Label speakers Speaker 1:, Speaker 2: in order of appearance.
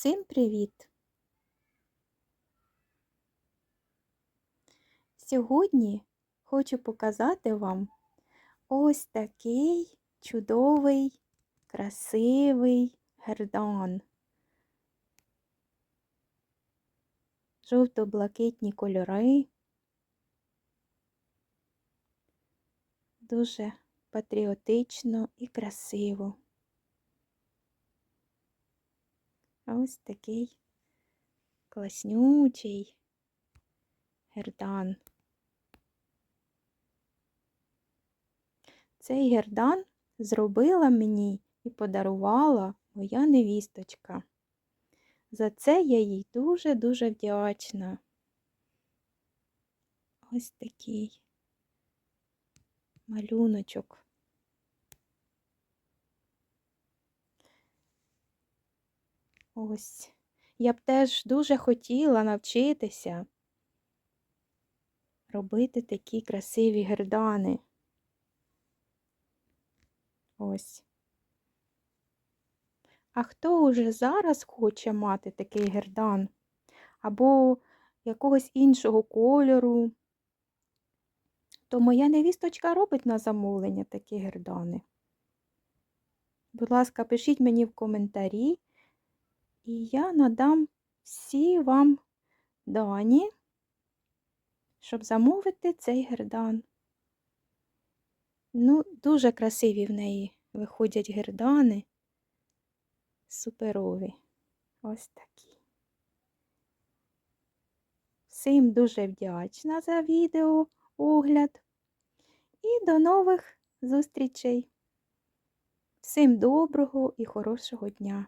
Speaker 1: Всім привіт! Сьогодні хочу показати вам ось такий чудовий, красивий гердан. Жовто-блакитні кольори. Дуже патріотично і красиво. Ось такий класнючий гердан. Цей гердан зробила мені і подарувала моя невісточка. За це я їй дуже-дуже вдячна. Ось такий малюночок. Ось. Я б теж дуже хотіла навчитися робити такі красиві гердани. Ось. А хто уже зараз хоче мати такий гердан? Або якогось іншого кольору, то моя невісточка робить на замовлення такі гердани. Будь ласка, пишіть мені в коментарі. І я надам всі вам дані, щоб замовити цей гердан. Ну, дуже красиві в неї виходять гердани. Суперові. Ось такі. Всім дуже вдячна за відео, огляд. І до нових зустрічей. Всім доброго і хорошого дня!